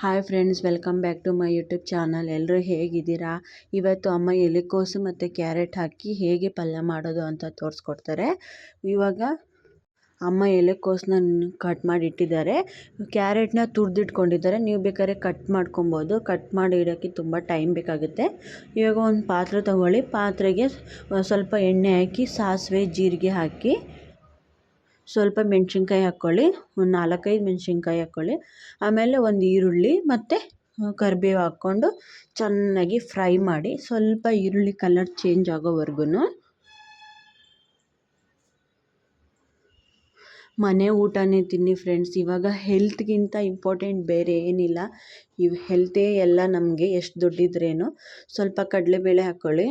Hi friends, welcome back to my YouTube channel. ಎಲ್ಲರೂ ಹೇಗಿದ್ದೀರಾ? ಇವತ್ತು ಅಮ್ಮ ಎಲೆಕೋಸು ಮತ್ತು ಕ್ಯಾರೆಟ್ ಹಾಕಿ ಹೇಗೆ ಪಲ್ಯ ಮಾಡೋದು ಅಂತ ತೋರಿಸ್ಕೊಡ್ತಾರೆ. ಇವಾಗ ಅಮ್ಮ ಎಲೆಕೋಸನ್ನ ಕಟ್ ಮಾಡಿ ಇಟ್ಟಿದ್ದಾರೆ ಕ್ಯಾರೆಟ್ನ ತುರಿದಿಟ್ಕೊಂಡಿದ್ದಾರೆ. ನೀವು ಬೇಕಾದ್ರೆ ಕಟ್ ಮಾಡ್ಕೊಬೋದು. ಕಟ್ ಮಾಡಿ ಇಡೋಕ್ಕೆ ತುಂಬ ಟೈಮ್ ಬೇಕಾಗುತ್ತೆ. ಇವಾಗ ಒಂದು ಪಾತ್ರೆ ತಗೊಳ್ಳಿ. ಪಾತ್ರೆಗೆ ಸ್ವಲ್ಪ ಎಣ್ಣೆ ಹಾಕಿ, ಸಾಸಿವೆ, ಜೀರಿಗೆ ಹಾಕಿ ಸ್ವಲ್ಪ ಮೆಣಸಿನ್ಕಾಯಿ ಹಾಕ್ಕೊಳ್ಳಿ ಒಂದು ನಾಲ್ಕೈದು ಮೆಣಸಿನ್ಕಾಯಿ ಹಾಕ್ಕೊಳ್ಳಿ ಆಮೇಲೆ ಒಂದು ಈರುಳ್ಳಿ ಮತ್ತು ಕರಿಬೇವು ಹಾಕ್ಕೊಂಡು ಚೆನ್ನಾಗಿ ಫ್ರೈ ಮಾಡಿ, ಸ್ವಲ್ಪ ಈರುಳ್ಳಿ ಕಲರ್ ಚೇಂಜ್ ಆಗೋವರೆಗೂ ಮನೆ ಊಟನೇ ತಿನ್ನಿ ಫ್ರೆಂಡ್ಸ್. ಇವಾಗ ಹೆಲ್ತ್ಗಿಂತ ಇಂಪಾರ್ಟೆಂಟ್ ಬೇರೆ ಏನಿಲ್ಲ. ಇವು ಹೆಲ್ತೇ ಎಲ್ಲ ನಮಗೆ ಎಷ್ಟು ದುಡ್ಡಿದ್ರೇನು, ಸ್ವಲ್ಪ ಕಡಲೆಬೇಳೆ ಹಾಕ್ಕೊಳ್ಳಿ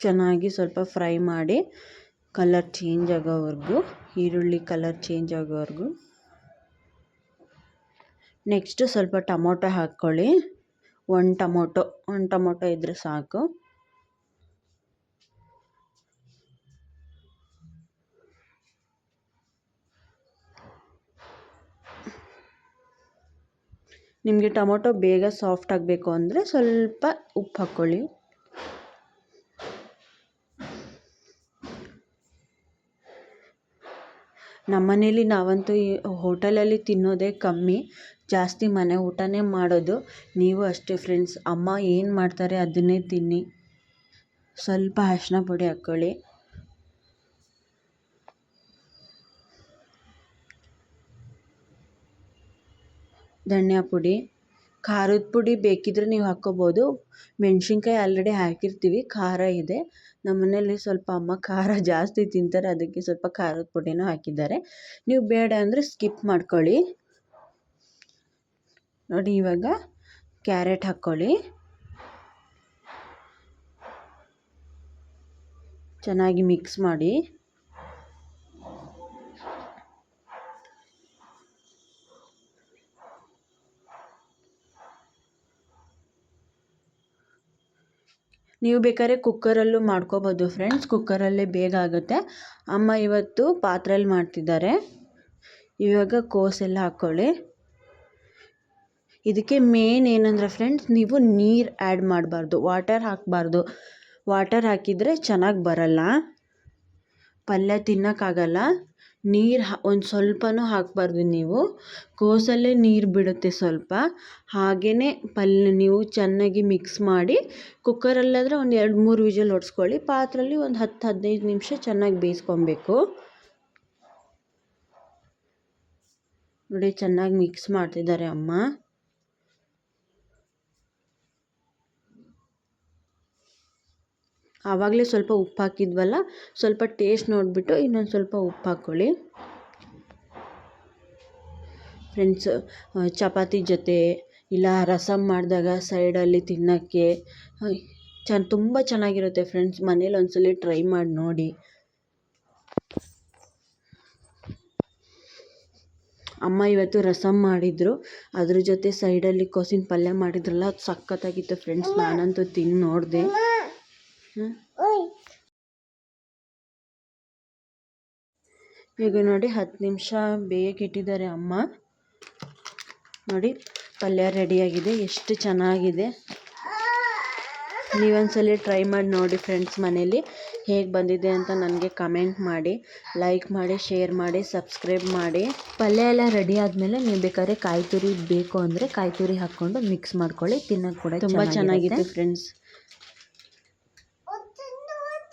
ಚೆನ್ನಾಗಿ ಸ್ವಲ್ಪ ಫ್ರೈ ಮಾಡಿ ಕಲರ್ ಚೇಂಜ್ ಆಗೋವರೆಗೂ, ಈರುಳ್ಳಿ ಕಲರ್ ಚೇಂಜ್ ಆಗೋವರೆಗೂ. ನೆಕ್ಸ್ಟು ಸ್ವಲ್ಪ ಟೊಮೊಟೊ ಹಾಕ್ಕೊಳ್ಳಿ. ಒಂದು ಟೊಮೊಟೊ ಒಂದು ಟೊಮೊಟೊ ಇದ್ದರೆ ಸಾಕು. ನಿಮಗೆ ಟೊಮೊಟೊ ಬೇಗ ಸಾಫ್ಟ್ ಆಗಬೇಕು ಅಂದರೆ ಸ್ವಲ್ಪ ಉಪ್ಪು ಹಾಕ್ಕೊಳ್ಳಿ. ನಮ್ಮ ಮನೇಲಿ ನಾವಂತೂ ಈ ಹೋಟೆಲಲ್ಲಿ ತಿನ್ನೋದೇ ಕಮ್ಮಿ. ಜಾಸ್ತಿ ಮನೆ ಊಟನೇ ಮಾಡೋದು. ನೀವು ಅಷ್ಟೇ ಫ್ರೆಂಡ್ಸ್. ಅಮ್ಮ ಏನು ಮಾಡ್ತಾರೆ ಅದನ್ನೇ ತಿನ್ನಿ. ಸ್ವಲ್ಪ ಅರಿಶಿನ ಪುಡಿ ಹಾಕ್ಕೊಳ್ಳಿ ಧನಿಯಾ ಪುಡಿ. ಖಾರದ ಪುಡಿ ಬೇಕಿದ್ದರೆ ನೀವು ಹಾಕ್ಕೋಬೋದು. ಮೆಣಸಿನ್ಕಾಯಿ ಆಲ್ರೆಡಿ ಹಾಕಿರ್ತೀವಿ, ಖಾರ ಇದೆ. ನಮ್ಮ ಮನೇಲಿ ಸ್ವಲ್ಪ ಅಮ್ಮ ಖಾರ ಜಾಸ್ತಿ ತಿಂತಾರೆ, ಅದಕ್ಕೆ ಸ್ವಲ್ಪ ಖಾರದ ಪುಡಿನೂ ಹಾಕಿದ್ದಾರೆ. ನೀವು ಬೇಡ ಅಂದರೆ ಸ್ಕಿಪ್ ಮಾಡ್ಕೊಳ್ಳಿ. ನೋಡಿ ಇವಾಗ ಕ್ಯಾರೆಟ್ ಹಾಕ್ಕೊಳ್ಳಿ. ಚೆನ್ನಾಗಿ ಮಿಕ್ಸ್ ಮಾಡಿ. ನೀವು ಬೇಕಾದ್ರೆ ಕುಕ್ಕರಲ್ಲೂ ಮಾಡ್ಕೋಬೋದು ಫ್ರೆಂಡ್ಸ್ ಕುಕ್ಕರಲ್ಲೇ ಬೇಗ ಆಗುತ್ತೆ. ಅಮ್ಮ ಇವತ್ತು ಪಾತ್ರೆಯಲ್ಲಿ ಮಾಡ್ತಿದ್ದಾರೆ. ಇವಾಗ ಕೋಸೆಲ್ಲ ಹಾಕ್ಕೊಳ್ಳಿ ಇದಕ್ಕೆ ಮೇನ್ ಏನಂದರೆ ಫ್ರೆಂಡ್ಸ್ ನೀವು ನೀರು ಆ್ಯಡ್ ಮಾಡಬಾರ್ದು. ವಾಟರ್ ಹಾಕಬಾರ್ದು. ವಾಟರ್ ಹಾಕಿದರೆ ಚೆನ್ನಾಗಿ ಬರಲ್ಲ. ಪಲ್ಯ ತಿನ್ನೋಕ್ಕಾಗಲ್ಲ. ನೀರು ಹಾ, ಒಂದು ಸ್ವಲ್ಪನೂ ಹಾಕಬಾರ್ದು ನೀವು. ಕೋಸಲ್ಲೇ ನೀರು ಬಿಡುತ್ತೆ ಸ್ವಲ್ಪ. ಹಾಗೇ ಪಲ್ಯ ನೀವು ಚೆನ್ನಾಗಿ ಮಿಕ್ಸ್ ಮಾಡಿ ಕುಕ್ಕರಲ್ಲಾದರೆ ಒಂದು ಎರಡು ಮೂರು ವಿಜಲ್ ಹೊಡ್ಸ್ಕೊಳ್ಳಿ ಪಾತ್ರೆಯಲ್ಲಿ ಒಂದು ಹತ್ತು, ಹದಿನೈದು ನಿಮಿಷ ಚೆನ್ನಾಗಿ ಬೇಯಿಸ್ಕೊಬೇಕು. ನೋಡಿ, ಚೆನ್ನಾಗಿ ಮಿಕ್ಸ್ ಮಾಡ್ತಿದ್ದಾರೆ ಅಮ್ಮ. ಆವಾಗಲೇ ಸ್ವಲ್ಪ ಉಪ್ಪು ಹಾಕಿದ್ವಲ್ಲ ಸ್ವಲ್ಪ ಟೇಸ್ಟ್ ನೋಡಿಬಿಟ್ಟು ಇನ್ನೊಂದು ಸ್ವಲ್ಪ ಉಪ್ಪು ಹಾಕ್ಕೊಳ್ಳಿ ಫ್ರೆಂಡ್ಸ್ ಚಪಾತಿ ಜೊತೆ ಇಲ್ಲ ರಸಮ್ ಮಾಡಿದಾಗ ಸೈಡಲ್ಲಿ ತಿನ್ನೋಕ್ಕೆ ಚ ತುಂಬ ಚೆನ್ನಾಗಿರುತ್ತೆ ಫ್ರೆಂಡ್ಸ್ ಮನೇಲಿ ಒಂದ್ಸಲ ಟ್ರೈ ಮಾಡಿ ನೋಡಿ. ಅಮ್ಮ ಇವತ್ತು ರಸಮ್ ಮಾಡಿದರು, ಅದ್ರ ಜೊತೆ ಸೈಡಲ್ಲಿ ಕೋಸಿನ ಪಲ್ಯ ಮಾಡಿದ್ರಲ್ಲ, ಅದು ಸಖತ್ತಾಗಿತ್ತು ಫ್ರೆಂಡ್ಸ್ ನಾನಂತೂ ತಿಂದು ನೋಡಿದೆ. ಈಗ ನೋಡಿ ಹತ್ತು ನಿಮಿಷ ಬೇಯಕ್ಕೆ ಇಟ್ಟಿದ್ದಾರೆ ಅಮ್ಮ. ನೋಡಿ ಪಲ್ಯ ರೆಡಿಯಾಗಿದೆ ಎಷ್ಟು ಚೆನ್ನಾಗಿದೆ. ನೀವೊಂದ್ಸಲ ಟ್ರೈ ಮಾಡಿ ನೋಡಿ ಫ್ರೆಂಡ್ಸ್ ಮನೇಲಿ ಹೇಗೆ ಬಂದಿದೆ ಅಂತ ನನಗೆ ಕಮೆಂಟ್ ಮಾಡಿ ಲೈಕ್ ಮಾಡಿ ಶೇರ್ ಮಾಡಿ ಸಬ್ಸ್ಕ್ರೈಬ್ ಮಾಡಿ. ಪಲ್ಯ ಎಲ್ಲ ರೆಡಿ ಆದಮೇಲೆ ನೀವು ಬೇಕಾದ್ರೆ ಕಾಯಿ ತುರಿ ಬೇಕು ಅಂದರೆ ಕಾಯಿ ತುರಿ ಹಾಕ್ಕೊಂಡು ಮಿಕ್ಸ್ ಮಾಡ್ಕೊಳ್ಳಿ ತಿನ್ನೋಕೆ ಕೂಡ ತುಂಬ ಚೆನ್ನಾಗಿದೆ friends